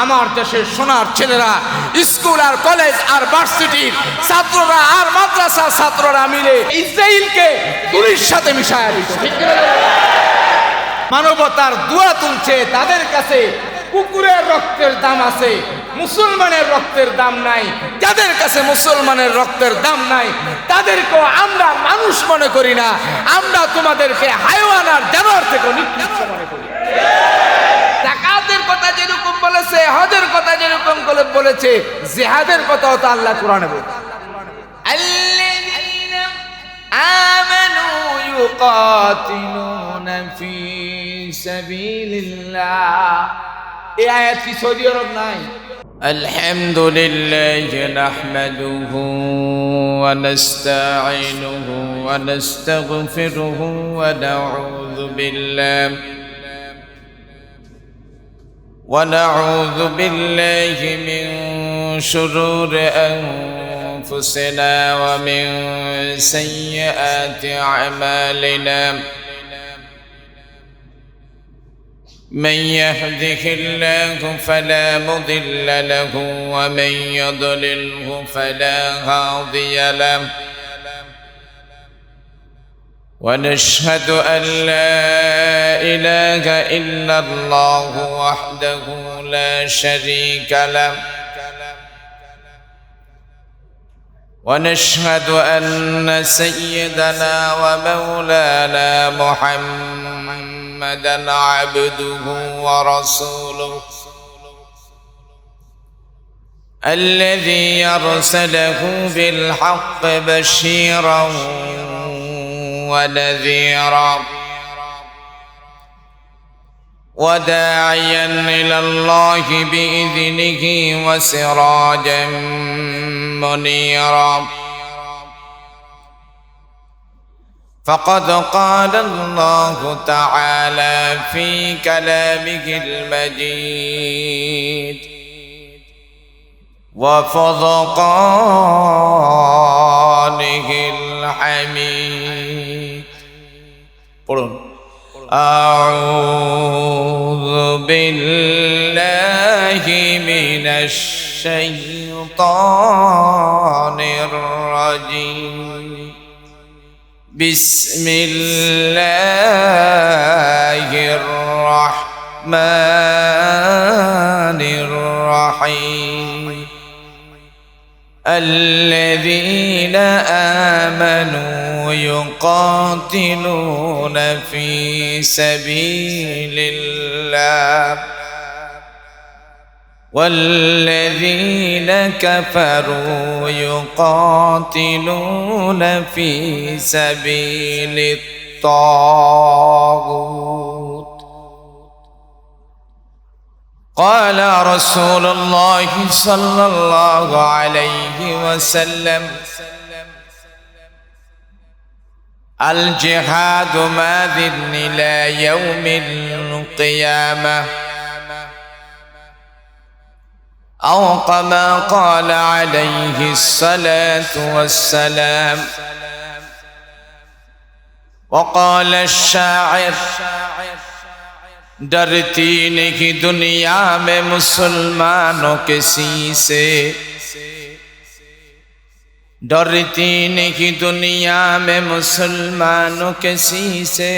আমার দেশের সোনার ছেলেরা, স্কুল আর কলেজ আর ভার্সিটির ছাত্ররা আর মাদ্রাসার ছাত্ররা মিলে ইসরায়েলকে তুলির সাথে মিশায়? মানবতার দোয়া তুলছে, তাদের কাছে কুকুরের রক্তের দাম আছে, মুসলমানের রক্তের দাম নাই, যাদের কাছে মুসলমানের রক্তের দাম নাই, তাদেরকেও আমরা মানুষ মনে করি না, আমরা তোমাদেরকে হাইওয়ান আর জানোয়ার থেকে নিকৃষ্ট মনে করি জাকাতের কথা যেরকম বলেছে হজের কথা যেরকম করে বলেছে জেহাদের কথাও তো আল্লাহ কোরআনে বলছে الذين آمنوا يقاتلون في سبيل الله এই আয়াত কি সৌদি আরব নাই الحمد لله نحمده ونستعينه ونستغفره ونعوذ بالله ونعوذ بالله من شرور أنفسنا ومن سيئات أعمالنا. من يهده الله فلا مضل له ومن يضلله فلا هادي له. ونشهد أن لا إله إلا الله وحده لا شريك له. ونشهد أن سيدنا ومولانا محمدا عبده ورسوله. الذي أرسله بالحق بشيرا ونذيرا وداعيا إلى الله بإذنه وسراجا منيرا. فقد قال الله تعالى في كلامه المجيد وفرقانه الحميد. পড়ুন أعوذ بالله من الشيطان الرجيم بسم الله الرحمن الرحيم الذين آمنوا يقاتلون في سبيل الله. والذين كفروا يقاتلون في سبيل الطاغوت. قال رسول الله صلى الله عليه وسلم الجهاد ماذ إلى يوم القيامة. أو كما قال عليه الصلاة والسلام. وقال الشاعر ڈرتی نہیں دنیا میں مسلمانوں کے سے डरती नहीं दुनिया में मुसलमानों किसी से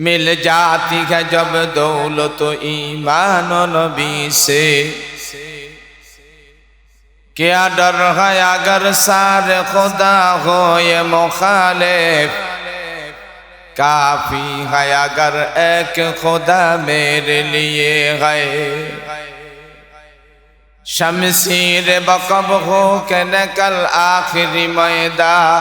मिल जाती है जब दौलत तो ईमान और नबी से क्या डर है अगर सारे खुदा हो ये मुखालिफ काफी है अगर एक खुदा मेरे लिए है شمسیر بقب ہو کہ نکل آخری میدا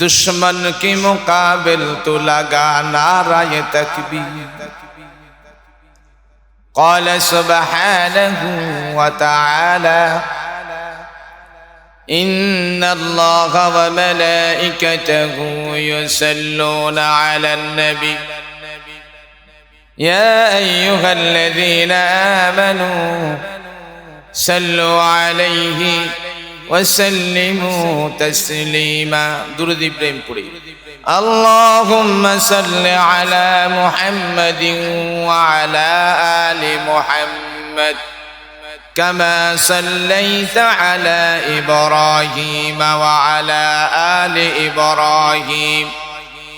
دشمن کے مقابل تو لگا نعرہ تکبیر قال سبحانه وتعالى إن الله وملائكته يسلون على النبي يا أيها الذين آمنوا صلوا عليه وسلموا تسليما. درد إبراهيم পড়ি اللهم صل على محمد وعلى آل محمد كما صليت على إبراهيم وعلى آل إبراهيم.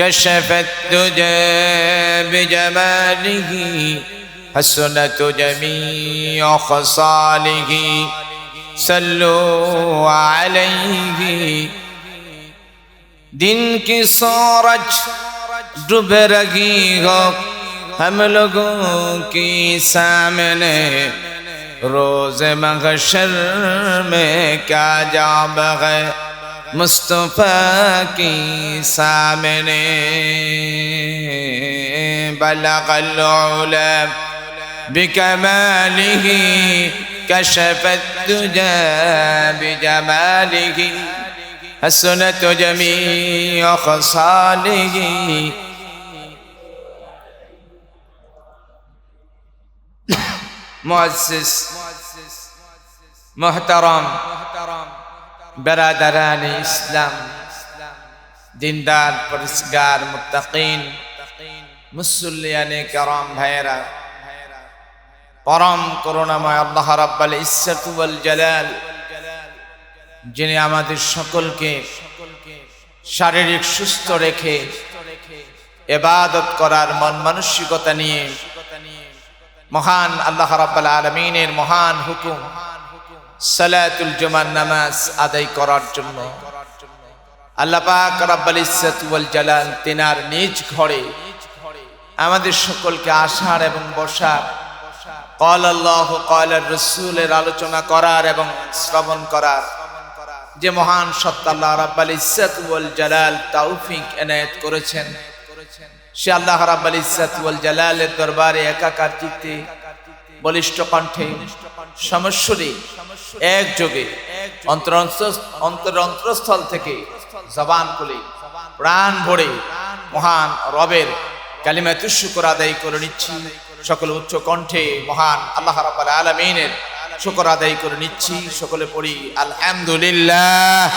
كشفت دجى بجماله حسنت جميع خصاله، صلوا علیہ دن کی سورج ڈب رہی ہو، ہم لوگوں کی سامنے، روز مغشر میں کیا جاب ہے؟ مصطفیٰ کی سامنے بلغ العلا بکمالہی کشفت تجا بجمالہی حسنت جمیع خصالہی معزز محترم. বেরাদারান ইসলাম দিনদার পরিষ্কার মুত্তাকিন মুসল্লিয়ানে কারাম ভাইয়েরা পরম করুণাময় আল্লাহ রাব্বাল ওয়াল জালাল, যিনি আমাদের সকলকে শারীরিক সুস্থ রেখে এবাদত করার মন মানসিকতা নিয়ে মহান আল্লাহ রাব্বাল আলমিনের মহান হুকুম সালাতুল জুমার নামাজ আদায় করার জন্য। আল্লাহ পাক রাব্বাল ইজ্জত ওয়াল জালাল তিনার নিজ ঘরে আমাদের সকলকে আসার এবং বসার কল আল্লাহ কল রসুলের আলোচনা করার এবং শ্রবণ করার যে মহান সত্তা আল্লাহ রাব্বাল ইজ্জত ওয়াল জালাল তৌফিক এনায়েত করেছেন। সে আল্লাহ রাব্বাল ইজ্জত ওয়াল জালালের দরবারে একাকার চিত্তে বলিষ্ঠ কণ্ঠে সমস্বরে এক যোগে অন্তর অন্তর অন্তরস্থল থেকে জবান খুলে প্রাণ ভরে মহান রবের কালিমা শুকর আদায় করে নিচ্ছি। সকল উচ্চ কণ্ঠে মহান আল্লাহ রাব্বাল আলামিনের শুকর আদায় করে নিচ্ছি। সকলে পড়ি, আলহামদুলিল্লাহ।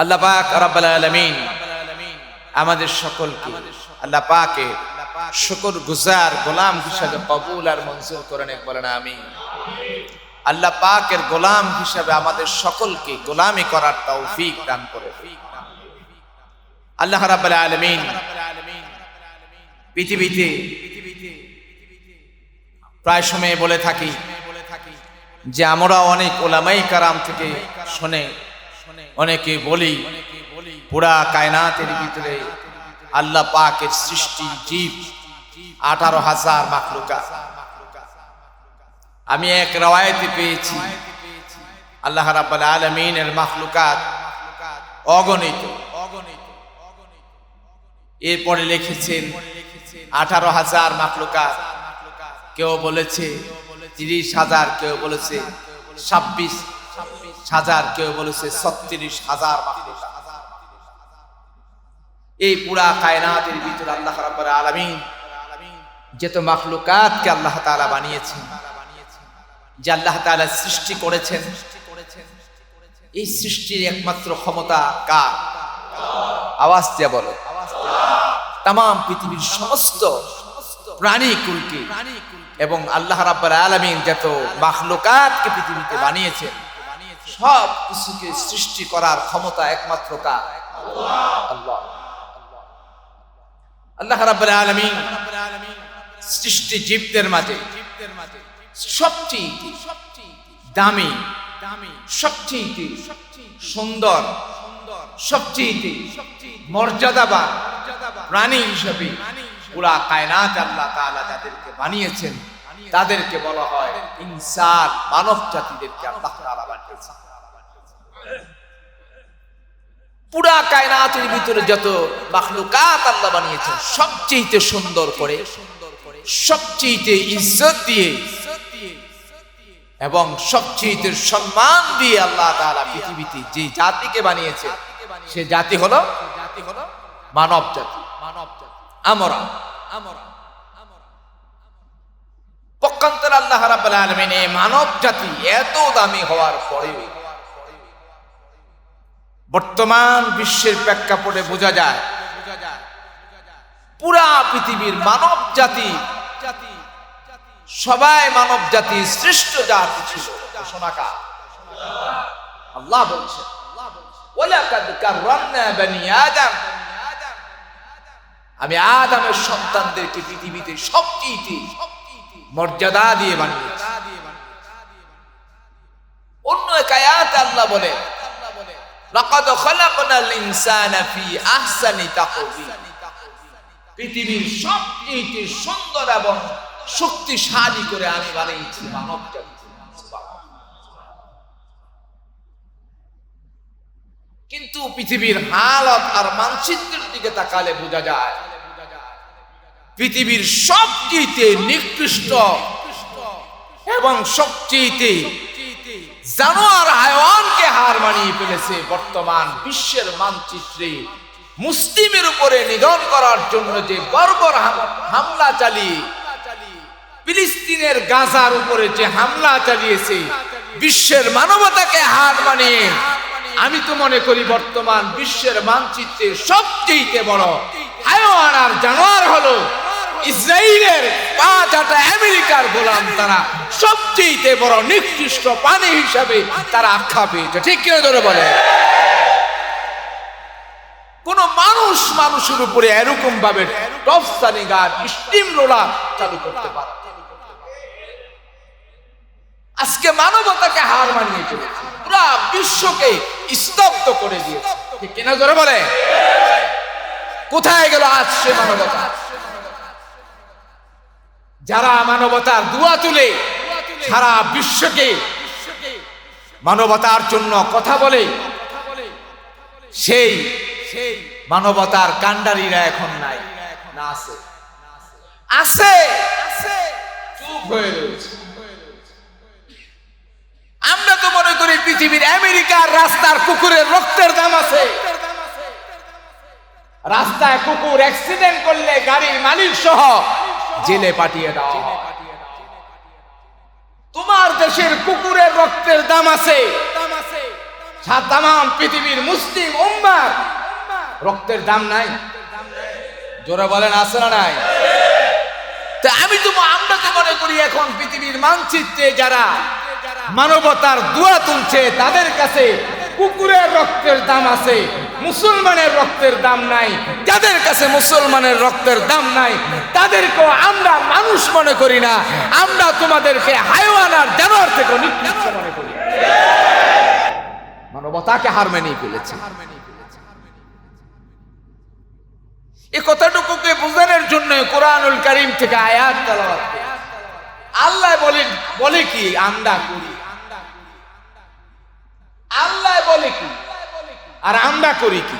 আল্লাহ পাক রাব্বাল আলামিন আমাদের সকলকে, আল্লাহ পাকে শুকর গুজার গোলাম হিসাবে কবুল আর মঞ্জুর করেন বলেন আমি আল্লাহ পাকের গোলাম হিসাবে আমাদের সকলকে গোলামি করার তৌফিক দান করে। আল্লাহ রাব্বাল আলামিন পৃথিবীতে প্রায় সময় বলে থাকি যে আমরা অনেক ওলামাই কারাম থেকে শুনে অনেকে বলি, পুরা কায়নাতের ভিতরে আল্লাহ পাকের সৃষ্টি জীব আঠারো হাজার মাকলুকা আমি এক রাওয়ায়তে পেয়েছি। আল্লাহ রাব্বাল আলামিনের মাখলুকাত অগণিত। এরপরে লিখেছেন, আঠারো হাজার মাকলুকাত কেউ বলেছে তিরিশ হাজার, কেউ বলেছে ছাব্বিশ হাজার, কেউ বলেছে ছত্রিশ হাজার এই পুরা কায়নাতের ভিতরে আল্লাহ রাব্বুল আলামিন যেত মাখলুকাতকে আল্লাহ তাআলা বানিয়েছেন, যে আল্লাহ তাআলা সৃষ্টি করেছেন, এই সৃষ্টির একমাত্র ক্ষমতা কার? আওয়াজ দিয়ে বলো। তাম পৃথিবীর সমস্ত প্রাণী কুলকে এবং আল্লাহ রাব্বুল আলামিন যত মাখলুকাতকে পৃথিবীতে বানিয়েছেন, সব কিছুকে সৃষ্টি করার ক্ষমতা একমাত্র কার? আল্লাহ। আল্লাহ রাব্বুল আলামিন সৃষ্টি জীবদের মাঝে, সবচেয়ে দামি, সবচেয়ে সুন্দর, সবচেয়ে মর্যাদাবান প্রাণী হিসেবে পুরা কায়নাত আল্লাহ তাআলা যাদেরকে বানিয়েছেন, তাদেরকে বলা হয় ইনসান, মানব জাতিদেরকে আল্লাহ তাআলা বানিয়েছেন। পুরা কায়নাতের ভিতরে যত মাখলুকাত আল্লাহ বানিয়েছেন, সবচেয়ে সুন্দর করে সবচেয়ে ইজ্জত দিয়ে এবং সবচেয়ে সম্মান দিয়ে আল্লাহ তাআলা পৃথিবীতে যে জাতিকে বানিয়েছে, সে জাতি হলো জাতি হলো মানব জাতি। মানব জাতি আমরা। আমরা পক্ষান্তর আল্লাহ রাব্বুল মানব জাতি এত দামি হওয়ার পরেও বর্তমান বিশ্বের প্রেক্ষাপটে বোঝা যায় পুরা পৃথিবীর মানব জাতি, সবাই মানব জাতি শ্রেষ্ঠ জাতি ছিল ঘোষণাকা আল্লাহ বলছেন আমি আদমের সন্তানদেরকে পৃথিবীতে সবচেয়ে মর্যাদা দিয়ে বানিয়েছি। অন্য এক আয়াতে আল্লাহ বলে, লাকাদ খালাকনাল ইনসানা ফি আহসানি তাকওয়িম। পৃথিবীর সবচেয়ে সুন্দর এবং শক্তিশালী করে আমি বানিয়েছি মানব কিন্তু পৃথিবীর হালত আর মানচিত্রের দিকে তাকালে বোঝা যায়, পৃথিবীর সবচেয়ে নিকৃষ্ট এবং সবচেয়ে জানোয়ার হায়ওয়ানকে হার মানিয়ে ফেলেছে বর্তমান বিশ্বের মানচিত্রে মুসলিমের উপরে নিধন করার জন্য যে বর্বর হাম- হামলা চালিয়ে, ফিলিস্তিনের গাজার উপরে যে হামলা চালিয়েছে, বিশ্বের মানবতাকে হার মানিয়ে আমি তো মনে করি বর্তমান বিশ্বের মানচিত্রে সবচেয়ে বড় হায়ওয়ান আর জানোয়ার হলো ইসরায়েলের পাঁচ আটা আমেরিকার গোলাম। তারা সবচেয়ে বড় নিকৃষ্ট পানি হিসাবে তারা আখ্যা পেয়েছে। ঠিক কেউ ধরে বলে কোন মানুষ মানুষের উপরে এরকম ভাবে স্টিম চালু করতে পারে। আজকে মানবতাকে হার মানিয়ে চলেছে। পুরা বিশ্বকে স্তব্ধ করে দিয়েছে। কিনা ধরে বলে? কোথায় গেল আজ সে মানবতা? যারা মানবতার দুয়া তুলে, সারা বিশ্বকে মানবতার জন্য কথা বলে, সেই সেই মানবতার কাণ্ডারীরা এখন নাই। না আছে। আছে। চুপ হয়ে রয়েছে। আমরা তো মনে করি পৃথিবীর আমেরিকার রাস্তার কুকুরের রক্তের দাম আছে। রাস্তায় কুকুর অ্যাক্সিডেন্ট করলে গাড়ির মালিক সহ জেলে পাঠিয়ে দাও তোমার দেশের কুকুরের রক্তের দাম আছে। তাম পৃথিবীর মুসলিম উম্মার রক্তের দাম নাই। জোরে বলেন, আছে না নাই? আমি তো আমরা তো মনে করি এখন পৃথিবীর মানচিত্রে যারা মানবতার দোয়া তুলছে, তাদের কাছে কুকুরের রক্তের দাম আছে, মুসলমানের রক্তের দাম নাই। যাদের কাছে মুসলমানের রক্তের দাম নাই, তাদেরকেও আমরা মানুষ মনে করি না। আমরা তোমাদেরকে হাইওয়ান জানোয়ার থেকে মনে করি। মানবতাকে হার মেনেই ফেলেছে। এ কথাটুকুকে বোঝানোর জন্য কোরআনুল করিম থেকে আয়াত করি। আল্লাহ বলেন, বলে কি? আমরা করি। আল্লাহ বলে কি? আর আমরা করি কি?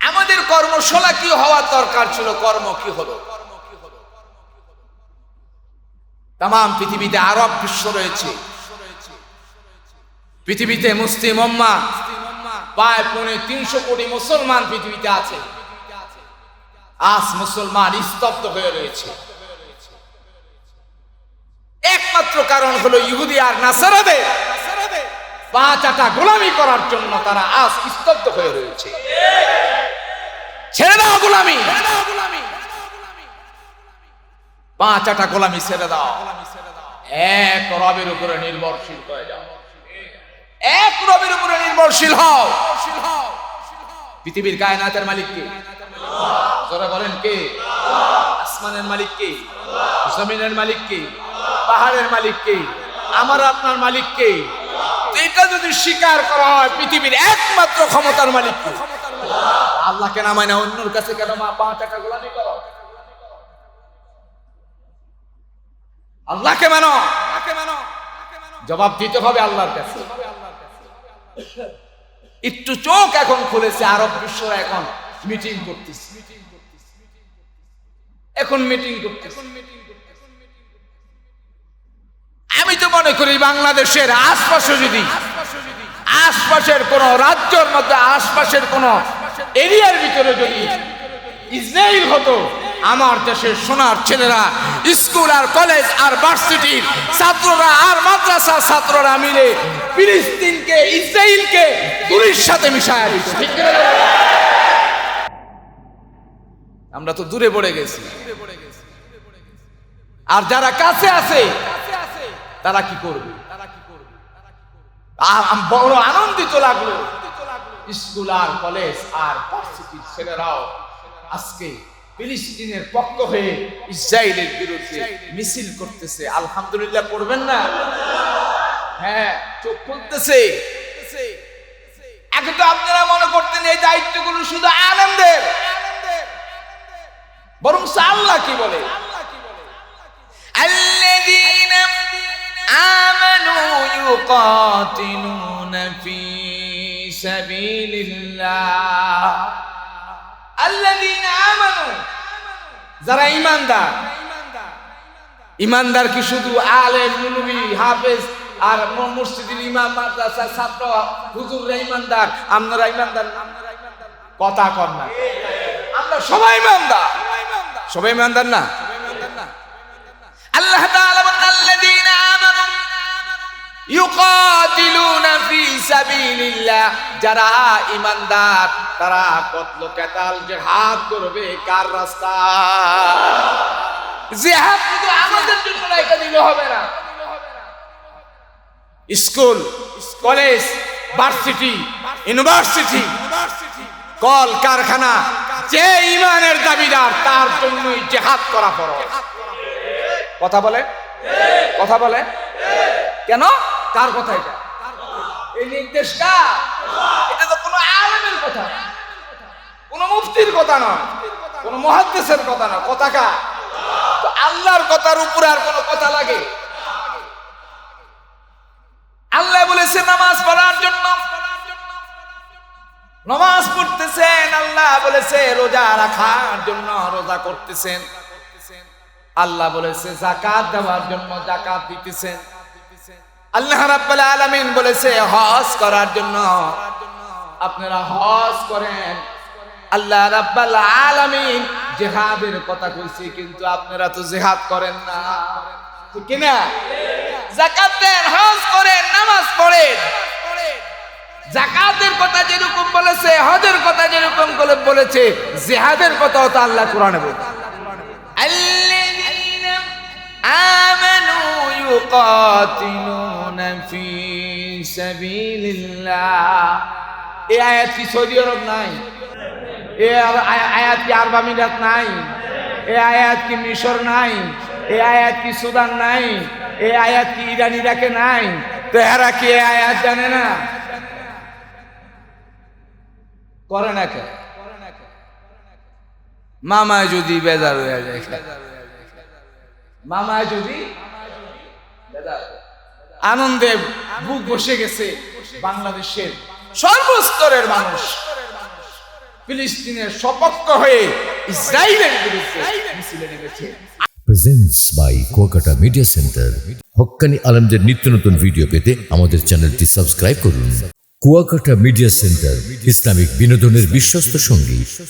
আমাদের কর্মশালা কি হওয়ার দরকার ছিল? কর্ম কি হলো? তাম পৃথিবীতে আরব বিশ্ব রয়েছে। পৃথিবীতে মুসলিম প্রায় পৌনে তিনশো কোটি মুসলমান পৃথিবীতে আছে। আজ মুসলমান স্তব্ধ হয়ে রয়েছে। একমাত্র কারণ হলো ইহুদি আর নাসারাদের। পাঁচ আটা গোলামি করার জন্য তারা আজ স্তব্ধ হয়ে রয়েছে। ছেড়ে দাও গোলামি। পাঁচ আটা গোলামি ছেড়ে দাও। এক রবের উপরে নির্ভরশীল হয়ে যাও। এক রবের উপরে নির্ভরশীল হও। পৃথিবীর কায়নাতের মালিক কে যারা বলেন কে? আসমানের মালিক কে জমিনের মালিক কে পাহাড়ের মালিক কে আমার আপনার মালিক কে এটা যদি স্বীকার করা হয়, পৃথিবীর একমাত্র ক্ষমতার মালিক কে আল্লাহকে না মানে অন্যর কাছে কেন মা পাঁচ টাকা গোলামি করো? আল্লাহকে মানো। জবাব দিতে হবে আল্লাহর কাছে। একটু চোখ এখন খুলেছে, আরব বিশ্বরা এখন মিটিং করতেছে। এখন মিটিং করতেছে। আমি তো মনে করি বাংলাদেশের আশপাশে যদি, আশপাশের কোন রাজ্যের মধ্যে, আশপাশের কোন এরিয়ার ভিতরে যদি ইসরায়েল হতো আমার দেশের সোনার ছেলেরা, স্কুল আর কলেজ আর ভার্সিটির ছাত্ররা আর মাদ্রাসার ছাত্ররা মিলে ফিলিস্তিনকে ইসরায়েলকে তুলির সাথে মিশায়? আমরা তো দূরে পড়ে গেছি। আর যারা কাছে আছে, তারা কি করবে? বড় আনন্দিত লাগল। স্কুল আর কলেজ আর ভার্সিটির ছেলেরাও আজকে ফিলিস্তিনের পক্ষ হয়ে ইসরায়েলের বিরুদ্ধে মিছিল করতেছে আলহামদুলিল্লাহ করবেন না হ্যাঁ চোখ খুলতেছে এখন তো আপনারা মনে করতেন এই দায়িত্বগুলো শুধু আনন্দের বরং আল্লাহ কি বলে الذين آمنوا يقاتلون في سبيل الله الذين আমানু যারা ইমানদার ইমানদার কি শুধু আলেম, মুলবি, হাফেজ আর মসজিদের ইমাম, মাদ্রাসা, ছাত্র, হুজুররা ইমানদার, আপনারা ইমানদার কথা কর না। আমরা সবাই ইমানদার। সবাই ইমানদার না? আল্লাহ তাআলা বলেন, আল্লাযীনা আমানু ইউকাতিলু সাবিলিল্লাহ যারা ইমানদার তারা কতল কেতাল জিহাদ করবে কার রাস্তা? জিহাদ শুধু আমাদের জন্য রাইখা দিলে হবে না। স্কুল, কলেজ, ভার্সিটি, ইউনিভার্সিটি কল কারখানা যে ইমানের দাবিদার, তার জন্যই জেহাদ করা ফরজ। কথা বলে? কথা বলে? কেন? কার কথা এটা। এই নির্দেশ কার? এটা তো কোনো আলেমের কথা। মুফতির কথা নয়। মহাদ্দেশের কথা না কথা আল্লাহর কথার উপরে আর কোনো কথা লাগে? আল্লাহ বলেছে, নামাজ পড়ার জন্য। নামাজ পড়তেছেন, আল্লাহ বলেছে, রোজা রাখার জন্য রোজা করতেছেন। আল্লাহ বলেছে, জাকাত দেওয়ার জন্য জাকাত দিতেছেন। আল্লাহ রাব্বুল আলামিন বলেছে, হজ করার জন্য। আপনারা হজ করেন। আল্লাহ রাব্বুল আলামিন জিহাদের কথা কইছে, কিন্তু আপনারা তো জিহাদ করেন না। ঠিক না? যাকাত দেন, হজ করেন, নামাজ পড়েন। জাকাতের কথা যেরকম বলেছে, হজের কথা যেরকম বলেছে, জিহাদের কথাও তো আল্লাহ কোরআনে বলেছে। আল্লাযীনা আমানু ইউকাতিলুন في سبيل الله এই আয়াত কি সৌদি আরব নাই এ আর- আয়া- আয়াত কি আরব আমিরাত নাই এ আয়াত কি মিশর নাই এ আয়াত কি সুদান নাই এ আয়াত কি ইরান ইরাকে নাই তো এরা কি এ আয়াত জানে না করে না কে মামায় যদি বেজার হয়ে যায় মামায় যদি বেজার হয়ে যায়। আনন্দে বুক বসে গেছে বাংলাদেশের সর্বস্তরের মানুষ। ফিলিস্তিনের সপক্ষ হয়ে ইসরায়েলের বিরুদ্ধে মিছিলে বাই কুয়াকাটা মিডিয়া সেন্টার হক্কানি আলমদের নিত্য নতুন ভিডিও পেতে আমাদের চ্যানেলটি সাবস্ক্রাইব করুন। কুয়াকাটা মিডিয়া সেন্টার ইসলামিক বিনোদনের বিশ্বস্ত সঙ্গী।